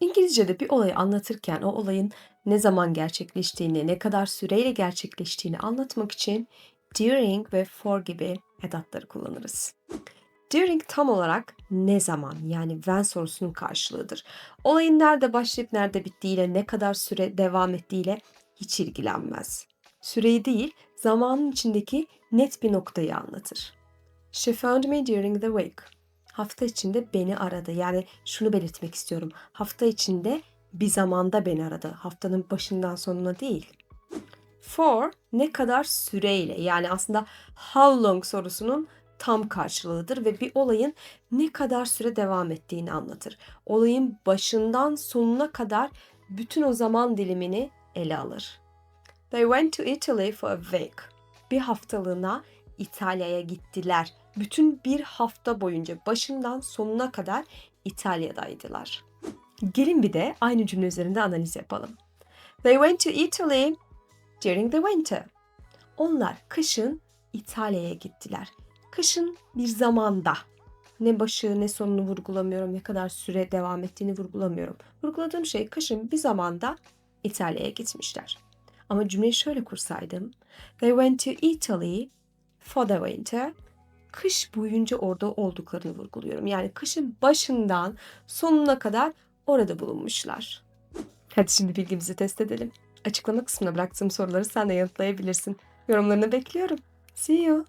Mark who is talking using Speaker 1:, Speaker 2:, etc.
Speaker 1: İngilizce'de bir olayı anlatırken o olayın ne zaman gerçekleştiğini, ne kadar süreyle gerçekleştiğini anlatmak için during ve for gibi edatları kullanırız. During tam olarak ne zaman yani when sorusunun karşılığıdır. Olayın nerede başlayıp nerede bittiğiyle, ne kadar süre devam ettiğiyle hiç ilgilenmez. Süreyi değil, zamanın içindeki net bir noktayı anlatır. She found me during the week. Hafta içinde beni aradı. Yani şunu belirtmek istiyorum. Hafta içinde bir zamanda beni aradı. Haftanın başından sonuna değil. For ne kadar süreyle yani aslında how long sorusunun tam karşılığıdır ve bir olayın ne kadar süre devam ettiğini anlatır. Olayın başından sonuna kadar bütün o zaman dilimini ele alır. They went to Italy for a week. Bir haftalığına İtalya'ya gittiler. Bütün bir hafta boyunca başından sonuna kadar İtalya'daydılar. Gelin bir de aynı cümle üzerinde analiz yapalım. They went to Italy during the winter. Onlar kışın İtalya'ya gittiler. Kışın bir zamanda. Ne başı ne sonunu vurgulamıyorum, ne kadar süre devam ettiğini vurgulamıyorum. Vurguladığım şey kışın bir zamanda İtalya'ya gitmişler. Ama cümleyi şöyle kursaydım. They went to Italy for winter. Kış boyunca orada olduklarını vurguluyorum. Yani kışın başından sonuna kadar orada bulunmuşlar. Hadi şimdi bilgimizi test edelim. Açıklama kısmına bıraktığım soruları sen de yanıtlayabilirsin. Yorumlarını bekliyorum. See you.